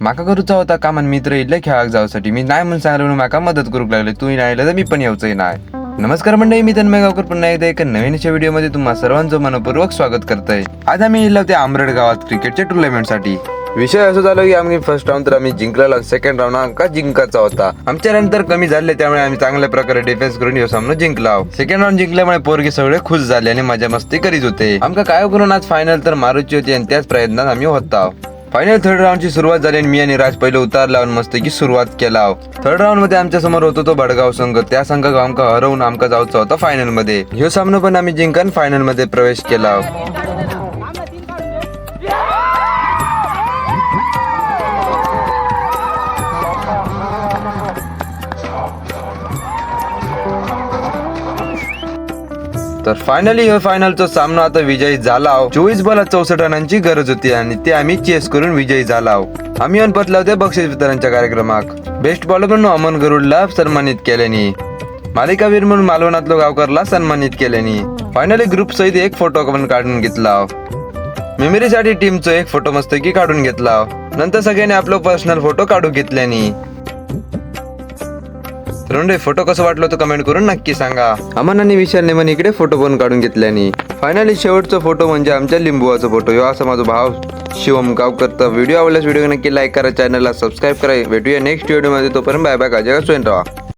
माका करूचा होता कामान मित्र इल्ले खेळाक जाऊसाठी. मी नाही म्हणून सांगलो म्हणून माका मदत करूक लागले. तू नाही तर मी पण येऊचंय नाही. नमस्कार मंडळी मी तन्मय गावकर पुन्हा एकदा एका नवीनशा व्हिडिओमध्ये तुम्हा सर्वांचं मनपूर्वक स्वागत करतोय. आज आम्ही इल्लो ते आमरड गावात क्रिकेटच्या टुर्नामेंटसाठी. विषय असं झालो की आम्ही फर्स्ट राऊंड तर आम्ही जिंकलेला सेकंड राऊंड आमका जिंकायचा होता. आमच्या नंतर कमी झाले त्यामुळे आम्ही चांगल्या प्रकारे डिफेन्स करून यो सामना जिंकला. सेकंड राऊंड जिंकल्यामुळे पोरगे सगळे खुश झाले आणि मजा मस्ती करीत होते. आमका काय करून आज फायनल तर मारूची होती आणि त्याच प्रयत्नात आम्ही होता. फायनल थर्ड राऊंडची सुरुवात झाली आणि मी आणि राज पहिले उतार लावून मस्त की सुरुवात केला. थर्ड राऊंडमध्ये आमच्यासमोर होतो तो भडगाव संघ. त्या संघ आमका हरवून आमका जाऊचा होता फायनलमध्ये. ह्यो सामना पण आम्ही जिंकन फायनलमध्ये प्रवेश केला. तर फायनली फायनलचा सामना आता विजयी झाला चोवीस बला चौसष्ट रनांची गरज होती आणि ते आम्ही चेस करून विजयी झाला आम्ही अनपतला होते बक्षीस वितरणच्या कार्यक्रमात. बेस्ट बॉलर म्हणून अमन गरुडला सन्मानित केल्यानी. मालिकावीर म्हणून मालवणातलो गावकरला सन्मानित केल्यानी. फायनली ग्रुप सहित एक फोटो पण काढून घेतला मेमरीसाठी टीमचा एक फोटो मस्तकी काढून घेतला नंतर सगळ्यांनी आपला पर्सनल फोटो काढून घेतल्यानी. तर फोटो कसं वाटलं तो कमेंट करून नक्की सांगा. अमन आणि विशालने पण इकडे फोटो पण काढून घेतल्यानी फायनली शेवटचा फोटो म्हणजे आमच्या लिंबूचा फोटो ह्यो असा माझा भाव शिवम गावकर व्हिडिओ आवडल्यास व्हिडिओ नक्की लाईक करा चॅनलला सबस्क्राईब करा. भेटूया नेक्स्ट व्हिडिओमध्ये तोपर्यंत बाय बाय काळजी घ्या, स्वयं राहा.